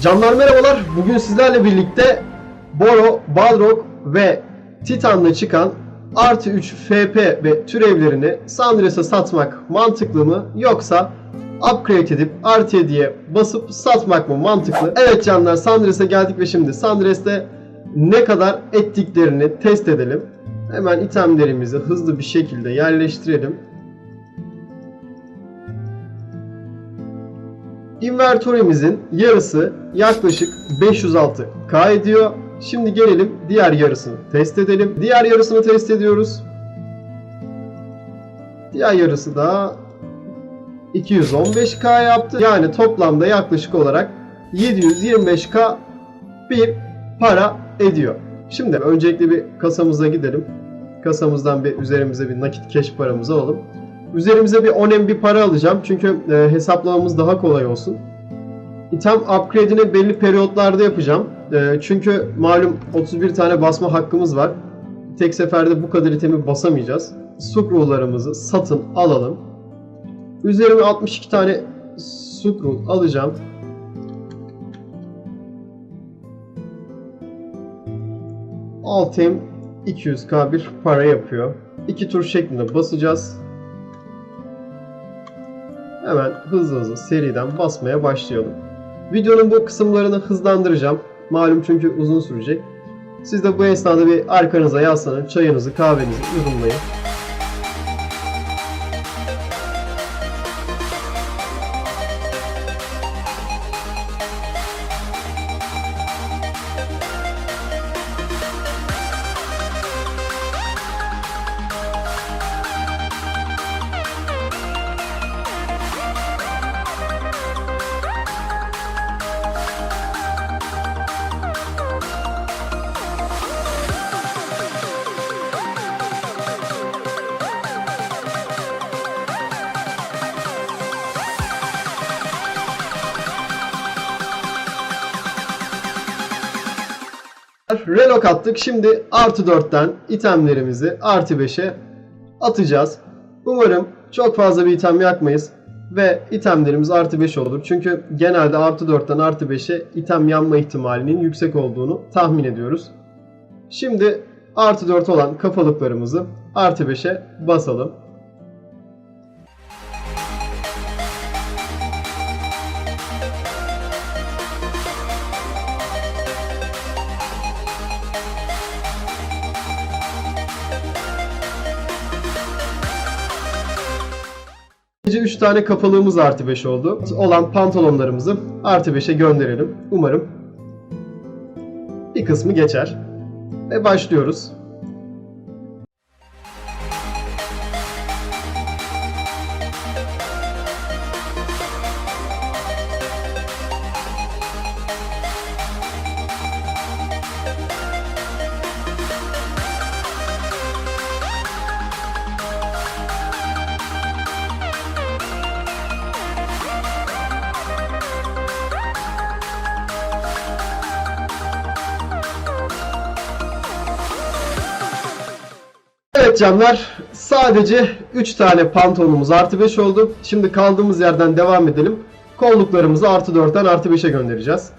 Canlar merhabalar. Bugün sizlerle birlikte Boro, Balrog ve Titan'da çıkan artı 3 FP ve türevlerini Sandres'e satmak mantıklı mı yoksa upgrade edip artı 7'ye basıp satmak mı mantıklı? Evet canlar Sandres'e geldik ve şimdi Sandres'te ne kadar ettiklerini test edelim. Hemen itemlerimizi hızlı bir şekilde yerleştirelim. İnvertörümüzün yarısı yaklaşık 506K ediyor. Şimdi gelelim diğer yarısını test edelim. Diğer yarısını test ediyoruz. Diğer yarısı da 215K yaptı. Yani toplamda yaklaşık olarak 725K bir para ediyor. Şimdi öncelikle bir kasamıza gidelim. Kasamızdan bir üzerimize bir nakit cash paramızı alalım. Üzerimize bir 10 bir para alacağım çünkü e, hesaplamamız daha kolay olsun. İtem upgrade'ini belli periyotlarda yapacağım. E, çünkü malum 31 tane basma hakkımız var. Tek seferde bu kadar itemi basamayacağız. Scroll'larımızı satın alalım. Üzerime 62 tane scroll alacağım. Altem 200k bir para yapıyor. İki tur şeklinde basacağız. Hızlı hızlı seriden basmaya başlayalım. Videonun bu kısımlarını hızlandıracağım. Malum çünkü uzun sürecek. Siz de bu esnada bir arkanıza yaslanın, çayınızı, kahvenizi yudumlayın. Relok attık. Şimdi artı 4'ten itemlerimizi artı 5'e atacağız. Umarım çok fazla bir item yakmayız. Ve itemlerimiz artı 5 olur. Çünkü genelde artı 4'ten artı 5'e item yanma ihtimalinin yüksek olduğunu tahmin ediyoruz. Şimdi artı 4 olan kafalıklarımızı artı 5'e basalım. 3 tane kafalığımız artı 5 oldu. Olan pantolonlarımızı artı 5'e gönderelim. Umarım bir kısmı geçer. Ve başlıyoruz. Evet canlar sadece 3 tane pantolonumuz artı 5 oldu. Şimdi kaldığımız yerden devam edelim. Kolluklarımızı artı 4'ten artı 5'e göndereceğiz.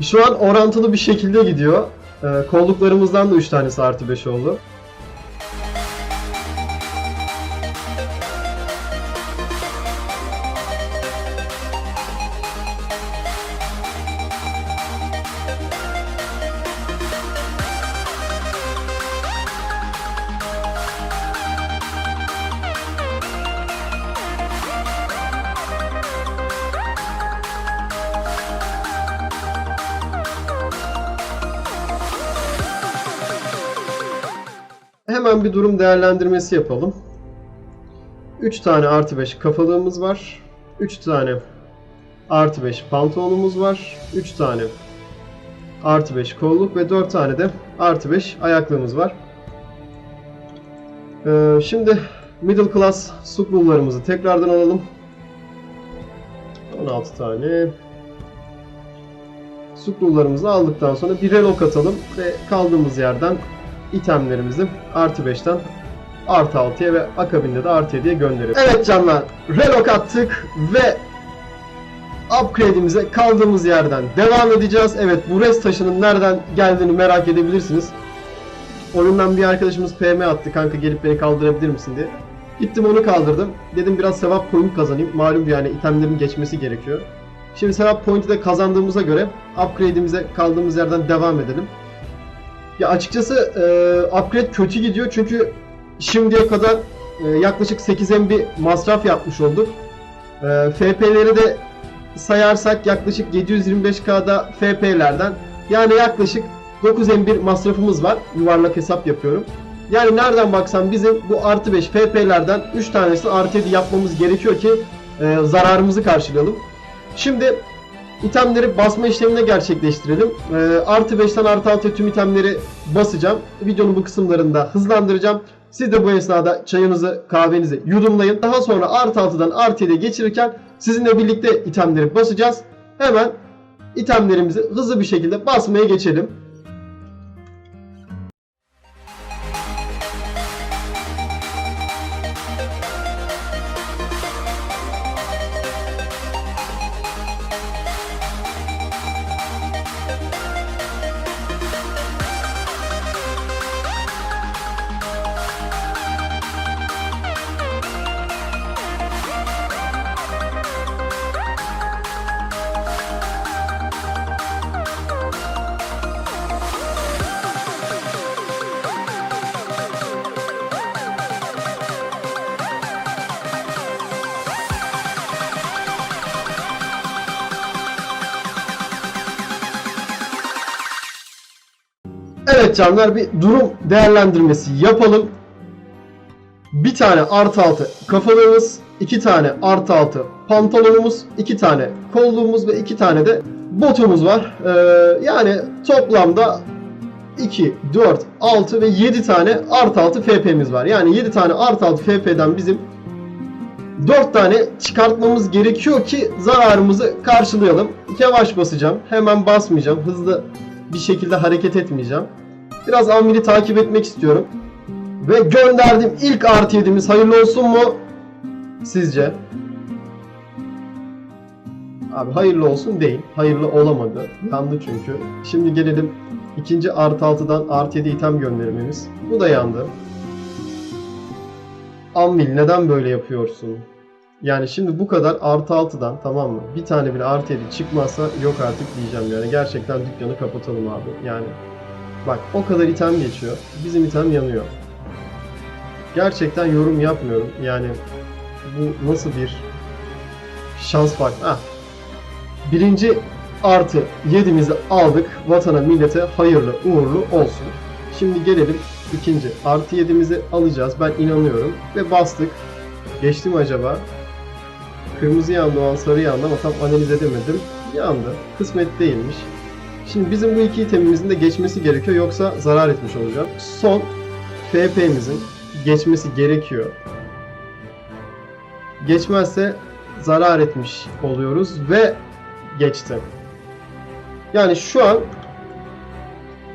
Şu an orantılı bir şekilde gidiyor. Ee, kolluklarımızdan da 3 tanesi artı 5 oldu. Hemen bir durum değerlendirmesi yapalım. 3 tane artı 5 kafalığımız var. 3 tane artı 5 pantolonumuz var. 3 tane artı 5 kolluk ve 4 tane de artı 5 ayaklığımız var. Ee, şimdi middle class suknullarımızı tekrardan alalım. 16 tane. Suknullarımızı aldıktan sonra bir relok atalım ve kaldığımız yerden itemlerimizi artı 5'ten artı 6'ya ve akabinde de artı 7'ye gönderelim. Evet canlar relok attık ve upgrade'imize kaldığımız yerden devam edeceğiz. Evet bu res taşının nereden geldiğini merak edebilirsiniz. Oyundan bir arkadaşımız PM attı kanka gelip beni kaldırabilir misin diye. Gittim onu kaldırdım. Dedim biraz sevap point kazanayım. Malum yani itemlerin geçmesi gerekiyor. Şimdi sevap point'i de kazandığımıza göre upgrade'imize kaldığımız yerden devam edelim. Ya açıkçası e, upgrade kötü gidiyor çünkü şimdiye kadar e, yaklaşık 8 MB masraf yapmış olduk. E, FP'leri de sayarsak yaklaşık 725K'da FP'lerden yani yaklaşık 9 M1 masrafımız var. Yuvarlak hesap yapıyorum. Yani nereden baksan bizim bu artı 5 FP'lerden 3 tanesi artı 7 yapmamız gerekiyor ki e, zararımızı karşılayalım. Şimdi itemleri basma işlemini gerçekleştirelim. E, artı 5'ten artı 6'ya tüm itemleri basacağım. Videonun bu kısımlarında hızlandıracağım. Siz de bu esnada çayınızı, kahvenizi yudumlayın. Daha sonra artı 6'dan artı 7'ye geçirirken sizinle birlikte itemleri basacağız. Hemen itemlerimizi hızlı bir şekilde basmaya geçelim. Evet canlar bir durum değerlendirmesi yapalım. Bir tane artı altı kafalığımız, iki tane artı altı pantolonumuz, iki tane kolluğumuz ve iki tane de botumuz var. Ee, yani toplamda 2, 4, 6 ve 7 tane artı altı FP'miz var. Yani 7 tane artı altı FP'den bizim 4 tane çıkartmamız gerekiyor ki zararımızı karşılayalım. Yavaş basacağım. Hemen basmayacağım. Hızlı bir şekilde hareket etmeyeceğim. Biraz Amil'i takip etmek istiyorum. Ve gönderdim ilk artı hayırlı olsun mu? Sizce? Abi hayırlı olsun değil. Hayırlı olamadı. Yandı çünkü. Şimdi gelelim ikinci artı altıdan artı yedi item göndermemiz. Bu da yandı. Amil neden böyle yapıyorsun? Yani şimdi bu kadar artı altıdan tamam mı? Bir tane bile artı yedi çıkmazsa yok artık diyeceğim yani. Gerçekten dükkanı kapatalım abi. Yani bak o kadar item geçiyor. Bizim item yanıyor. Gerçekten yorum yapmıyorum. Yani bu nasıl bir şans fark? Ah. Birinci artı yedimizi aldık. Vatana millete hayırlı uğurlu olsun. Şimdi gelelim ikinci artı yedimizi alacağız. Ben inanıyorum. Ve bastık. Geçti mi acaba? Kırmızı yandı o an sarı yandı ama tam analiz edemedim. Yandı. Kısmet değilmiş. Şimdi bizim bu iki itemimizin de geçmesi gerekiyor yoksa zarar etmiş olacağım. Son FP'mizin geçmesi gerekiyor. Geçmezse zarar etmiş oluyoruz ve geçti. Yani şu an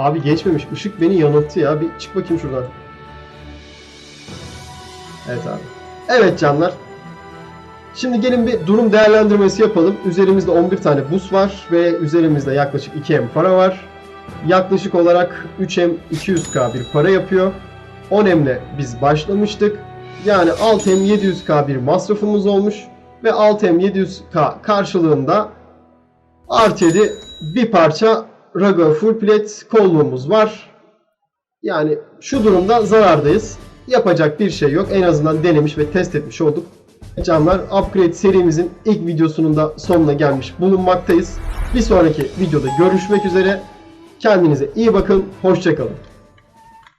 Abi geçmemiş. Işık beni yanılttı ya. Bir çık bakayım şuradan. Evet abi. Evet canlar. Şimdi gelin bir durum değerlendirmesi yapalım. Üzerimizde 11 tane bus var ve üzerimizde yaklaşık 2M para var. Yaklaşık olarak 3M 200k bir para yapıyor. 10M'le biz başlamıştık. Yani 6M 700k bir masrafımız olmuş. Ve 6M 700k karşılığında artı 7 bir parça Raga full plate kolluğumuz var. Yani şu durumda zarardayız. Yapacak bir şey yok. En azından denemiş ve test etmiş olduk. Canlar Upgrade serimizin ilk videosunun da sonuna gelmiş bulunmaktayız. Bir sonraki videoda görüşmek üzere. Kendinize iyi bakın. Hoşçakalın.